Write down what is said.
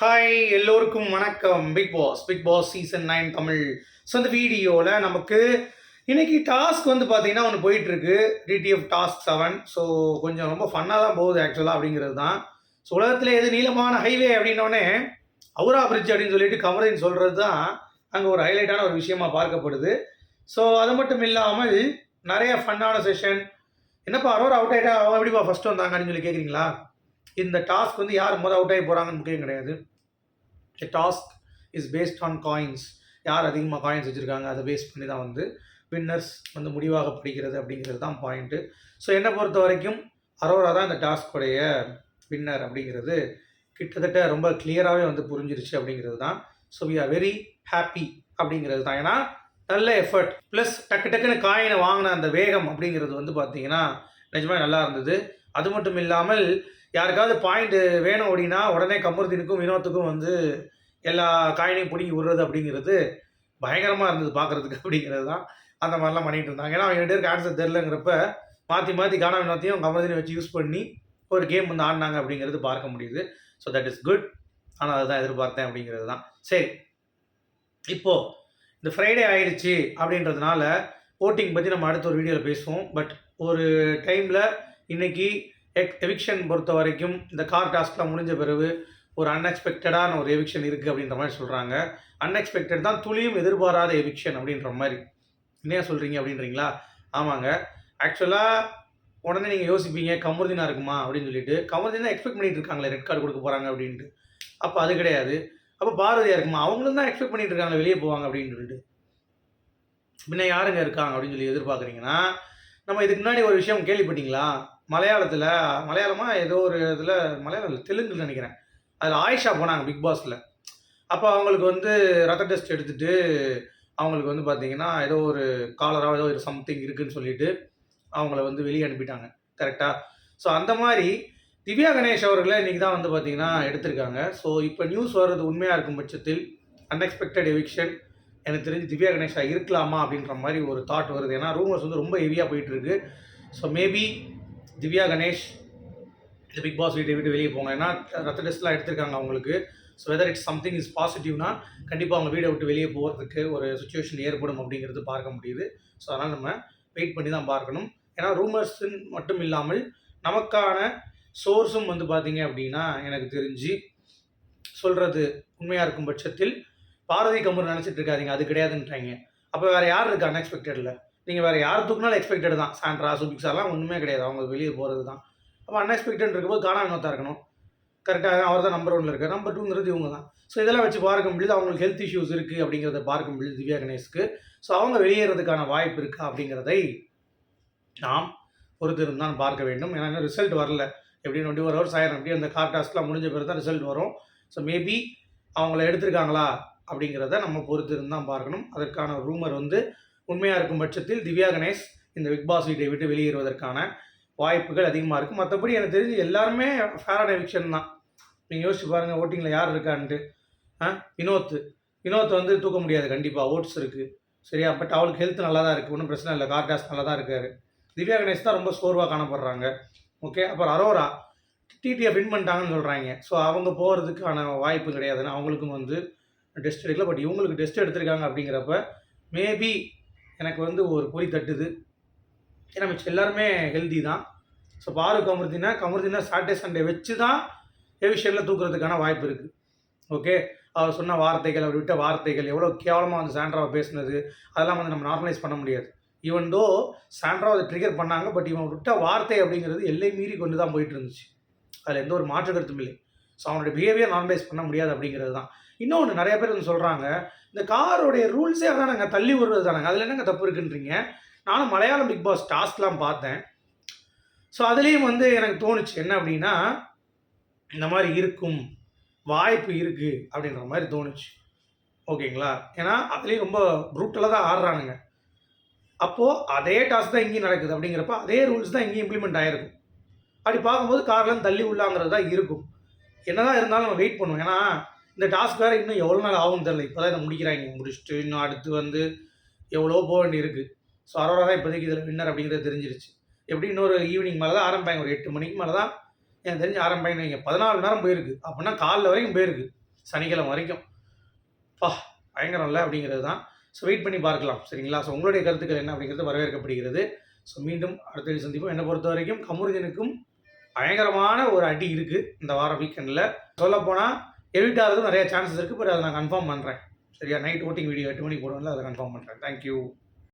Hi எல்லோருக்கும் வணக்கம். Big boss big boss season nine Tamil. So இந்த வீடியோவில் நமக்கு இன்னைக்கு டாஸ்க் வந்து பார்த்தீங்கன்னா ஒன்று போயிட்டுருக்கு. டிடிஎஃப் டாஸ்க் செவன் ஸோ கொஞ்சம் ரொம்ப ஃபன்னாக தான் போகுது ஆக்சுவலாக அப்படிங்கிறது தான். ஸோ உலகத்தில் எது நீளமான ஹைவே அப்படின்னோடனே அவுரா பிரிட்ஜ் அப்படின்னு சொல்லிட்டு கமரின் சொல்கிறது தான் அங்கே ஒரு ஹைலைட்டான ஒரு விஷயமா பார்க்கப்படுது. ஸோ அது மட்டும் இல்லாமல் நிறைய ஃபன்னான செஷன் என்னப்பா அரோர் அவுட் ஆகிட்டா அவன் எப்படிப்பா ஃபஸ்ட்டு வந்தாங்க அப்படின்னு சொல்லி கேட்குறீங்களா இந்த டாஸ்க் வந்து யார் முதல் அவுட் ஆகி போகிறாங்கன்னு முக்கியம் கிடையாது. The task is based on coins யார் அதிகமாக காயின்ஸ் வச்சுருக்காங்க அதை பேஸ் பண்ணி தான் வந்து வின்னர்ஸ் வந்து முடிவாக படிக்கிறது அப்படிங்கிறது தான் பாயிண்ட்டு ஸோ என்னை பொறுத்த வரைக்கும் அரோரா தான் இந்த டாஸ்க்குடைய வின்னர் அப்படிங்கிறது. கிட்டத்தட்ட ரொம்ப கிளியராகவே வந்து புரிஞ்சிருச்சு அப்படிங்கிறது தான். So we are very happy அப்படிங்கிறது தான். ஏன்னா நல்ல எஃபர்ட் ப்ளஸ் டக்கு டக்குன்னு காயினை வாங்கின அந்த வேகம் அப்படிங்கிறது வந்து பார்த்தீங்கன்னா நிஜமாக நல்லா இருந்தது. அது மட்டும் இல்லாமல் யாருக்காவது பாயிண்ட் வேணும் அப்படின்னா உடனே கமருதீனுக்கும் வினோத்துக்கும் வந்து எல்லா காயினையும் பிடிங்கி விடுறது அப்படிங்கிறது பயங்கரமாக இருந்தது பார்க்குறதுக்கு அப்படிங்கிறது தான் அந்த மாதிரிலாம் பண்ணிகிட்டு இருந்தாங்க. ஏன்னா அவங்க ரெண்டு பேருக்கு ஆன்சர் தெரிலங்கிறப்ப மாற்றி மாற்றி காணா வினோத்தையும் கமருதீனை வச்சு யூஸ் பண்ணி ஒரு கேம் வந்து ஆடினாங்க அப்படிங்கிறது பார்க்க முடியுது. ஸோ தட் இஸ் குட் ஆனால் அதுதான் எதிர்பார்த்தேன் அப்படிங்கிறது தான் சரி. இப்போது இந்த ஃப்ரைடே ஆயிடுச்சு அப்படின்றதுனால ஓட்டிங் பற்றி நம்ம அடுத்த ஒரு வீடியோவில் பேசுவோம். பட் ஒரு டைமில் இன்றைக்கி எக் எவிக்ஷன் பொறுத்த வரைக்கும் இந்த கார் டாஸ்க்லாம் முடிஞ்ச பிறகு ஒரு அன்எக்ஸ்பெக்டடான ஒரு எவிக்ஷன் இருக்குது அப்படின்ற மாதிரி சொல்கிறாங்க அன்எக்ஸ்பெக்டட் தான் துளியும் எதிர்பாராத எவிக்ஷன் அப்படின்ற மாதிரி. என்ன சொல்கிறீங்க அப்படின்றீங்களா? ஆமாங்க. ஆக்சுவலாக உடனே நீங்கள் யோசிப்பீங்க கமருதினா இருக்குமா அப்படின்னு சொல்லிட்டு. கமருதினா எக்ஸ்பெக்ட் பண்ணிட்டு இருக்காங்களே ரெட் கார்டு கொடுக்க போகிறாங்க அப்படின்ட்டு. அப்போ அது கிடையாது. அப்போ பாரதியா இருக்குமா? அவங்களும் தான் எக்ஸ்பெக்ட் பண்ணிட்டு இருக்காங்க வெளியே போவாங்க அப்படின்னு சொல்லிட்டு. பின்ன யாருங்க இருக்காங்க அப்படின்னு சொல்லி எதிர்பார்க்குறீங்கன்னா நம்ம இதுக்கு முன்னாடி ஒரு விஷயம் கேள்விப்பட்டீங்களா? மலையாளத்தில் மலையாளமாக ஏதோ ஒரு இதில் மலையாளம் தெலுங்குன்னு நினைக்கிறேன். அதில் ஆயிஷா போனாங்க பிக் பாஸில். அப்போ அவங்களுக்கு வந்து ரத்த டெஸ்ட் எடுத்துட்டு அவங்களுக்கு வந்து பார்த்தீங்கன்னா ஏதோ ஒரு காலராக ஏதோ ஒரு சம்திங் இருக்குன்னு சொல்லிட்டு அவங்கள வந்து வெளியே அனுப்பிட்டாங்க. கரெக்டாக ஸோ அந்த மாதிரி திவ்யா கணேஷ் அவர்களை இன்றைக்கி தான் வந்து பார்த்தீங்கன்னா எடுத்திருக்காங்க. ஸோ இப்போ நியூஸ் வர்றது உண்மையாக இருக்கும் பட்சத்தில் அன்எக்ஸ்பெக்டட் எவிக்ஷன் எனக்கு தெரிஞ்சு திவ்யா கணேஷா இருக்கலாமா அப்படின்ற மாதிரி ஒரு தாட் வருது. ஏன்னா ரூமர்ஸ் வந்து ரொம்ப ஹெவியாக போயிட்டுருக்கு ஸோ மேபி திவ்யா கணேஷ் இந்த பிக் பாஸ் வீட்டை விட்டு வெளியே போங்க. ஏன்னா ரத்த டெஸ்ட்லாம் எடுத்திருக்காங்க அவங்களுக்கு. So whether it's something is பாசிட்டிவ்னா கண்டிப்பாக அவங்க வீடை விட்டு வெளியே போகிறதுக்கு ஒரு சுச்சுவேஷன் ஏற்படும் அப்படிங்கிறது பார்க்க முடியுது. ஸோ அதனால் நம்ம வெயிட் பண்ணி தான் பார்க்கணும். ஏன்னா ரூமர்ஸுன்னு மட்டும் இல்லாமல் நமக்கான சோர்ஸும் வந்து பார்த்தீங்க அப்படின்னா எனக்கு தெரிஞ்சு சொல்கிறது உண்மையாக இருக்கும் பட்சத்தில் பாரதி கமர் நினச்சிட்டு இருக்காதீங்க. அது கிடையாதுன்றாங்க. அப்போ வேறு யார் இருக்கா? அன்எக்ஸ்பெக்டடில் நீங்கள் வேறு யார் தூக்குனாலும் எக்ஸ்பெக்டட் தான். சாண்ட்ரா சுபிக்ஸாலாம் ஒன்றுமே கிடையாது. அவங்க வெளியே போகிறது தான். அப்போ அன்எக்ஸ்பெக்டட் இருக்கும்போது காணா வினோத்தா இருக்கணும். கரெக்டாக அவர் தான் நம்பர் ஒன்ல இருக்கார். நம்பர் டூங்கிறது இவங்க தான். ஸோ இதெல்லாம் வச்சு பார்க்க முடியுது அவங்களுக்கு ஹெல்த் இஷ்யூஸ் இருக்குது அப்படிங்கிறத பார்க்க முடியுது திவ்யா கணேஷ்க்கு. ஸோ அவங்க வெளியேறதுக்கான வாய்ப்பு இருக்கா அப்படிங்கிறதை நாம் பொறுத்திருந்தான் பார்க்க வேண்டும். ஏன்னா இன்னும் ரிசல்ட் வரல. எப்படியும் டுவெண்ட்டி ஃபோர் ஹவர்ஸ் ஆயிரம். அப்படியே அந்த கார் டாஸ்க்லாம் முடிஞ்ச பிறகு தான் ரிசல்ட் வரும். ஸோ மேபி அவங்கள எடுத்திருக்காங்களா அப்படிங்கிறத நம்ம பொறுத்து பார்க்கணும். அதற்கான ரூமர் வந்து உண்மையாக இருக்கும் பட்சத்தில் திவ்யா கணேஷ் இந்த பிக் பாஸ் வீட்டை விட்டு வெளியேறுவதற்கான வாய்ப்புகள் அதிகமாக இருக்குது மற்றபடி எனக்கு தெரிஞ்சு எல்லாருமே ஃபேரட் எவிக்ஷன் தான். நீங்கள் யோசிச்சு பாருங்கள் ஓட்டிங்கில் யார் இருக்கான்ட்டு. ஆ? வினோத். வினோத் வந்து தூக்க முடியாது கண்டிப்பாக ஓட்ஸ் இருக்குது சரியா? பட் அவளுக்கு ஹெல்த் நல்லா தான் இருக்குது ஒன்றும் பிரச்சனை இல்லை. கார்டாஸ் நல்லா தான் இருக்கார். திவ்யா கணேஷ் தான் ரொம்ப சோர்வாக காணப்படுறாங்க. ஓகே அப்புறம் அரோரா. டிடிஎஃப் வின் பண்ணிட்டாங்கன்னு சொல்கிறாங்க ஸோ அவங்க போகிறதுக்கான வாய்ப்பு கிடையாதுன்னு அவங்களுக்கும் வந்து டெஸ்ட் எடுக்கல. பட் இவங்களுக்கு டெஸ்ட் எடுத்திருக்காங்க அப்படிங்கிறப்ப மேபி எனக்கு வந்து ஒரு பொறி தட்டுது. ஏன்னா மிச்சம் எல்லாருமே ஹெல்தி தான். ஸோ பாரு கமுர்தினா கமருதினா சாட்டர்டே சண்டே வச்சு தான் எவிஷனில் தூக்குறதுக்கான வாய்ப்பு இருக்குது ஓகே அவர் சொன்ன வார்த்தைகள் அவர் விட்ட வார்த்தைகள் எவ்வளோ கேவலமாக வந்து சாண்ட்ராவை பேசுனது அதெல்லாம் வந்து நம்ம நார்மலைஸ் பண்ண முடியாது. ஈவன் தோ சாண்ட்ரா அதை ட்ரிகர் பண்ணாங்க பட் இவன் விட்ட வார்த்தை அப்படிங்கிறது எல்லை மீறி கொண்டு தான் போயிட்டு இருந்துச்சு. அதில் எந்த ஒரு மாற்று கருத்தும் இல்லை. ஸோ அவனோட பிஹேவியர் நார்மலைஸ் பண்ண முடியாது அப்படிங்கிறது தான். இன்னொன்று நிறைய பேர் வந்து சொல்கிறாங்க இந்த காரோடைய ரூல்ஸே அதானங்க தள்ளி விடுறது தானே அதில் என்னங்க தப்பு இருக்குன்றீங்க? நானும் மலையாளம் பிக் பாஸ் டாஸ்க்லாம் பார்த்தேன். ஸோ அதுலேயும் வந்து எனக்கு தோணுச்சு என்ன அப்படின்னா இந்த மாதிரி இருக்கும் வாய்ப்பு இருக்குது அப்படின்ற மாதிரி தோணுச்சு. ஓகேங்களா? ஏன்னா அதுலேயும் ரொம்ப ப்ரூட்டலாக தான் ஆடுறானுங்க. அப்போது அதே டாஸ்க் தான் இங்கேயும் நடக்குது அப்படிங்கிறப்ப அதே ரூல்ஸ் தான் இங்கேயும் இம்ப்ளிமெண்ட் ஆகிருக்கும் அப்படி பார்க்கும்போது கார்லாம் தள்ளி உள்ளாங்கிறது தான் இருக்கும். என்னதான் இருந்தாலும் நம்ம வெயிட் பண்ணுவோம். ஏன்னா இந்த டாஸ்க் வேறு இன்னும் எவ்வளோ நாள் ஆகும் தெரில இப்போ தான் இதை முடிக்கிறாங்க. முடிச்சுட்டு இன்னும் அடுத்து வந்து எவ்வளோ போக வேண்டி இருக்குது ஸோ அரோரா தான் இப்போதைக்கு இதில் வின்னர் அப்படிங்கிறது தெரிஞ்சிருச்சு. எப்படி இன்னொரு ஈவினிங் மேலே தான் ஆரம்பிப்பாங்க. ஒரு எட்டு மணிக்கு மேலே தான் எனக்கு தெரிஞ்சு ஆரம்பிப்பாங்க. நீங்கள் பதினாலு நேரம் போயிருக்கு. அப்படின்னா காலைல வரைக்கும் போயிருக்கு. சனிக்கிழமை வரைக்கும். பா பயங்கரம் இல்லை அப்படிங்கிறது தான். ஸோ வெயிட் பண்ணி பார்க்கலாம். சரிங்களா? ஸோ உங்களுடைய கருத்துக்கள் என்ன அப்படிங்கிறது வரவேற்கப்படுகிறது. ஸோ மீண்டும் அடுத்த சந்திப்போம். என்னை பொறுத்த வரைக்கும் கமுருதனுக்கும் பயங்கரமான ஒரு அடி இருக்குது இந்த வாரம் வீக்கெண்டில் சொல்லப்போனால் எடிட் ஆகிறதும் நிறைய சான்சஸ் இருக்குது பட் அதை நான் கன்ஃபார்ம் பண்ணுறேன் சரியா? நைட் ஓட்டிங் வீடியோ எட்டு மணிக்கு போடுவேன்ல அதை கன்ஃபார்ம் பண்ணுறேன் தேங்க்யூ